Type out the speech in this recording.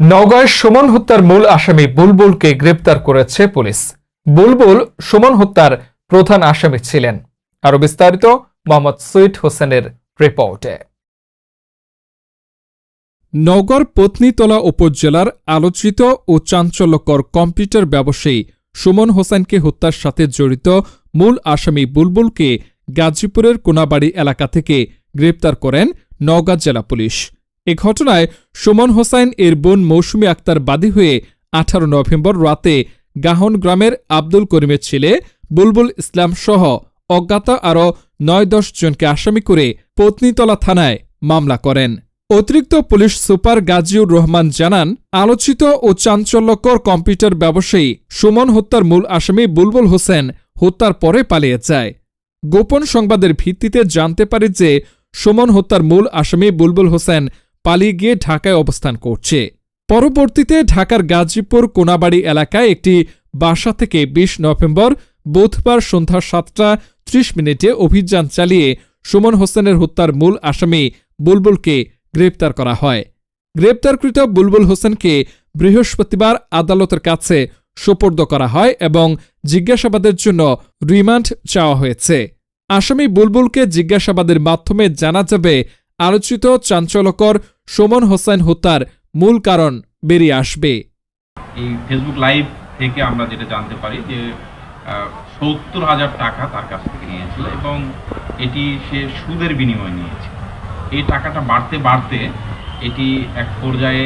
নওগাঁয় সুমন হত্যার মূল আসামি বুলবুলকে গ্রেপ্তার করেছে পুলিশ। বুলবুল সুমন হত্যার প্রধান আসামি ছিলেন। আরও বিস্তারিত মোহাম্মদ সুইট হোসেনের রিপোর্টে। নওগাঁর পত্নীতলা উপজেলার আলোচিত ও চাঞ্চল্যকর কম্পিউটার ব্যবসায়ী সুমন হোসেনকে হত্যার সাথে জড়িত মূল আসামি বুলবুলকে গাজীপুরের কোনাবাড়ি এলাকা থেকে গ্রেপ্তার করেন নওগাঁ জেলা পুলিশ। এ ঘটনায় সুমন হোসাইন এর বোন মৌসুমী আক্তার বাদী হয়ে আঠারো নভেম্বর রাতে গাহন গ্রামের আব্দুল করিমের ছেলে বুলবুল ইসলাম সহ অজ্ঞাত আরও নয় দশ জনকে আসামি করে পত্নীতলা থানায় মামলা করেন। অতিরিক্ত পুলিশ সুপার গাজীউর রহমান জানান, আলোচিত ও চাঞ্চল্যকর কম্পিউটার ব্যবসায়ী সুমন হত্যার মূল আসামি বুলবুল হোসেন হত্যার পরে পালিয়ে যায়। গোপন সংবাদের ভিত্তিতে জানতে পারে যে সুমন হত্যার মূল আসামি বুলবুল হোসেন পালিয়ে গিয়ে ঢাকায় অবস্থান করছে। পরবর্তীতে ঢাকার গাজীপুর কোনাবাড়ি এলাকায় একটি বাসা থেকে বিশ নভেম্বর বুধবার সন্ধ্যা সাতটা ত্রিশ মিনিটে অভিযান চালিয়ে সুমন হোসেনের হত্যার মূল আসামি বুলবুলকে গ্রেপ্তার করা হয়। গ্রেপ্তারকৃত বুলবুল হোসেনকে বৃহস্পতিবার আদালতের কাছে সোপর্দ করা হয় এবং জিজ্ঞাসাবাদের জন্য রিমান্ড চাওয়া হয়েছে। আসামি বুলবুলকে জিজ্ঞাসাবাদের মাধ্যমে জানা যাবে আলোচিত চাঞ্চল্যকর সুমন হোসেন হত্যার মূল কারণ বেরিয়ে আসবে। এই ফেসবুক লাইভ থেকে আমরা যেটা জানতে পারি যে সত্তর হাজার টাকা তার কাছ থেকে নিয়েছিল এবং এটি সে সুদের বিনিময়ে নিয়েছে। এই টাকাটা বাড়তে বাড়তে এটি এক পর্যায়ে